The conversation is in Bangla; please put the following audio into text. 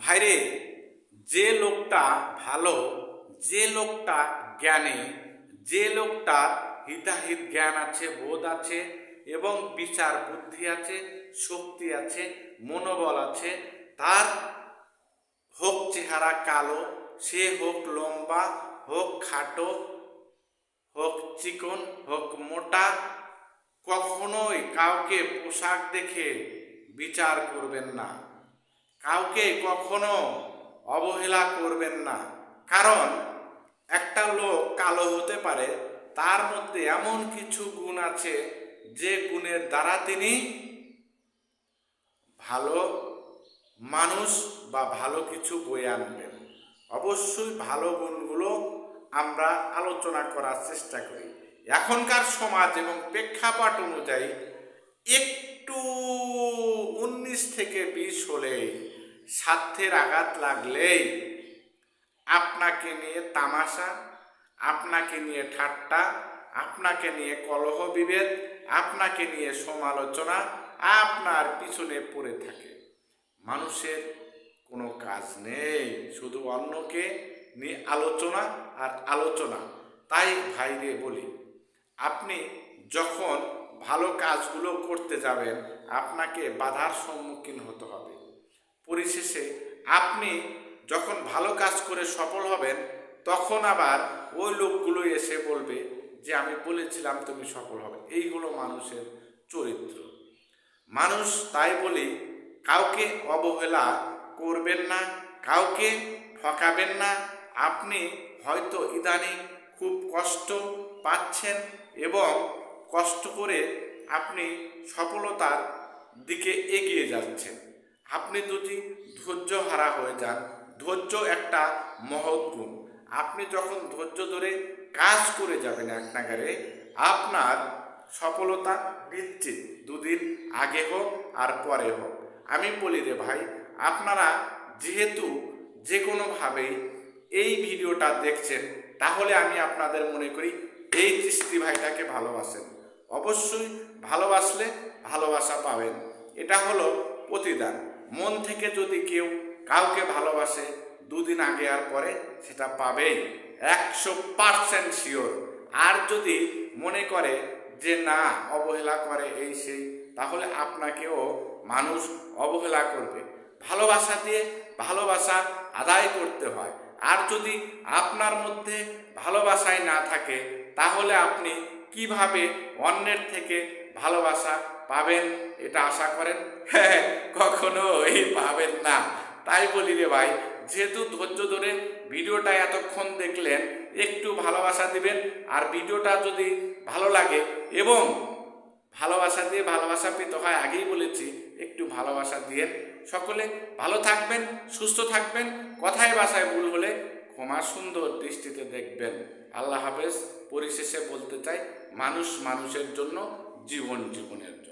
ভাইরে, যে লোকটা ভালো, যে লোকটা জ্ঞানী, যে লোকটার হিতাহিত জ্ঞান আছে, বোধ আছে এবং বিচার বুদ্ধি আছে, শক্তি আছে, মনোবল আছে, তার হোক চেহারা কালো, সে হোক লম্বা, হোক খাটো, হোক চিকন, হোক মোটা, কখনোই কাউকে পোশাক দেখে বিচার করবেন না। কাউকে কখনো অবহেলা করবেন না। কারণ একটা লোক কালো হতে পারে, তার মধ্যে এমন কিছু গুণ আছে, যে গুণের দ্বারা তিনি ভালো মানুষ বা ভালো কিছু বয়ে আনবেন। অবশ্যই ভালো গুণগুলো আমরা আলোচনা করার চেষ্টা করি। এখনকার সমাজ এবং প্রেক্ষাপট অনুযায়ী একটু উনিশ থেকে বিশ হলে স্বার্থের আঘাত লাগলেই আপনাকে নিয়ে তামাশা, আপনাকে নিয়ে ঠাট্টা, আপনাকে নিয়ে কলহ বিভেদ, আপনাকে নিয়ে সমালোচনা আপনার পিছনে পড়ে থাকে। মানুষের কোনো কাজ নেই, শুধু অন্যকে নিয়ে আলোচনা আর আলোচনা। তাই ভাইরে বলি, আপনি যখন ভালো কাজগুলো করতে যাবেন, আপনাকে বাধার সম্মুখীন হতে হবে। পরিশেষে আপনি যখন ভালো কাজ করে সফল হবেন, তখন আবার ওই লোকগুলো এসে বলবে যে, আমি বলেছিলাম তুমি সফল হবে। এই হলো মানুষের চরিত্র। মানুষ তাই বলি, কাউকে অবহেলা করবেন না, কাউকে ঠকাবেন না। আপনি হয়তো ইদানিং খুব কষ্ট পাচ্ছেন এবং কষ্ট করে আপনি সফলতার দিকে এগিয়ে যাচ্ছেন। আপনি যদি ধৈর্য হারা হয়ে যান, ধৈর্য একটা মহৎ গুণ। আপনি যখন ধৈর্য ধরে কাজ করে যাবেন এক নাগারে, আপনার সফলতা নিশ্চিত। দুদিন আগে হোক আর পরে হোক। আমি বলি রে ভাই, আপনারা যেহেতু যে কোনোভাবেই এই ভিডিওটা দেখছেন, তাহলে আমি আপনাদের মনে করি, এই দৃষ্টি ভাইটাকে ভালোবাসেন। অবশ্যই ভালোবাসলে ভালোবাসা পাবেন। এটা হলো প্রতিদান। মন থেকে যদি কেউ কাউকে ভালোবাসে, দুদিন আগে আর পরে সেটা পাবেই, একশো পার্সেন্ট শিওর আর যদি মনে করে যে না, অবহেলা করে এই সেই, তাহলে আপনাকেও মানুষ অবহেলা করবে। ভালোবাসা দিয়ে ভালোবাসা আদায় করতে হয়। আর যদি আপনার মধ্যে ভালোবাসাই না থাকে, তাহলে আপনি কীভাবে অন্যের থেকে ভালোবাসা পাবেন এটা আশা করেন? হ্যাঁ কখনোই পাবেন না। তাই বলি রে ভাই, যেহেতু ধৈর্য ধরে ভিডিওটা এতক্ষণ দেখলেন, একটু ভালোবাসা দিবেন, আর ভিডিওটা যদি ভালো লাগে এবং ভালোবাসা দিয়ে ভালোবাসা পেতে হয়, আগেই বলেছি, একটু ভালোবাসা দিয়ে সকলে ভালো থাকবেন, সুস্থ থাকবেন, কথায় বাসায় ভুল হলে ক্ষমা সুন্দর দৃষ্টিতে দেখবেন। আল্লাহ হাফেজ, পরিশেষে বলতে চাই, মানুষ মানুষের জন্য, জীবন জীবনের জন্য।